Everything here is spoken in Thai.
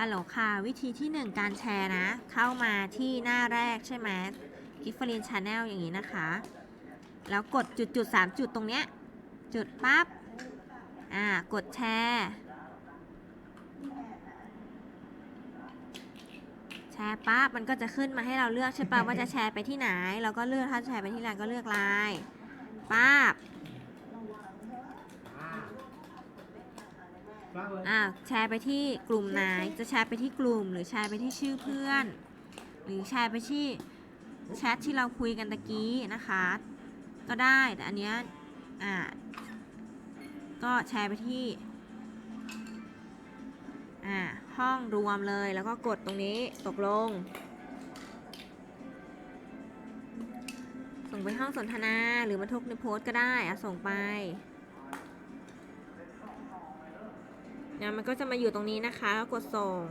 ฮัลโหลค่ะ วิธีที่ 1 การแชร์นะ เข้ามาที่หน้าแรกใช่ไหมกิฟฟลินชาแนลอย่างนี้นะคะ แล้วกดจุดจุดสามจุดตรงเนี้ย จุดปั๊บ อ่า กดแชร์ แชร์ปั๊บ มันก็จะขึ้นมาให้เราเลือกใช่ปะว่าจะแชร์ไปที่ไหน เราก็เลือกถ้าแชร์ไปที่ไลน์ก็เลือกไลน์ปั๊บ ฟังเลย อ่าแชร์ไปที่กลุ่มไหนจะแชร์ไปที่กลุ่ม หรือแชร์ไปที่ชื่อเพื่อน หรือแชร์ไปที่แชทที่เราคุยกันตะกี้นะคะ ก็ได้แต่อันเนี้ยอ่าก็แชร์ไปที่อ่าห้องรวมเลยแล้วก็กดตรงนี้ตกลง ส่งไปห้องสนทนาหรือบันทึกในโพสต์ก็ได้อะส่งไป นี่ยมันก็จะมาอยู่ตรงนี้นะคะแล้วกดส่ง